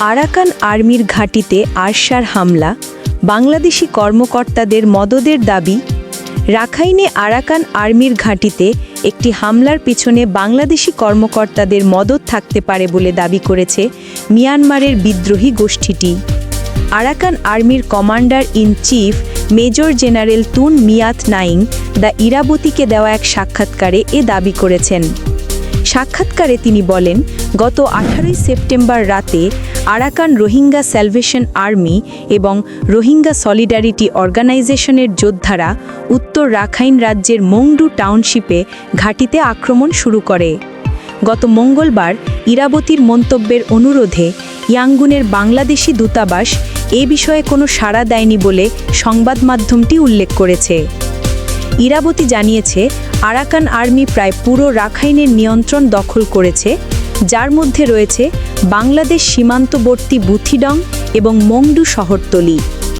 Arakan আর্মির ঘাঁটিতে আরশার হামলা, বাংলাদেশি কর্মকর্তাদের মদদের দাবি, রাখাইনে আরাকান আর্মির ঘাঁটিতে একটি হামলার পিছনে বাংলাদেশি কর্মকর্তাদের মদত থাকতে পারে বলে দাবি করেছে মিয়ানমারের বিদ্রোহী গোষ্ঠীটি। আরাকান আর্মির commander in chief major general Tun Myat Naing the ইরাবতীকে দেওয়া এক সাক্ষাৎকারে এ দাবি করেছেন। সাক্ষাৎকারে তিনি বলেন, গত আঠারোই সেপ্টেম্বর রাতে আরাকান রোহিঙ্গা স্যালভেশন আর্মি এবং রোহিঙ্গা সলিডারিটি অর্গানাইজেশনের যোদ্ধারা উত্তর রাখাইন রাজ্যের মংডু টাউনশিপে ঘাঁটিতে আক্রমণ শুরু করে। গত মঙ্গলবার ইরাবতীর মন্তব্যের অনুরোধে ইয়াঙ্গুনের বাংলাদেশি দূতাবাস এ বিষয়ে কোনো সাড়া দেয়নি বলে সংবাদ মাধ্যমটি উল্লেখ করেছে। ইরাবতী জানিয়েছে, আরাকান আর্মি প্রায় পুরো রাখাইনের নিয়ন্ত্রণ দখল করেছে যার মধ্যে রয়েছে বাংলাদেশ সীমান্তবর্তী বুথিডং এবং মংডু শহরতলি।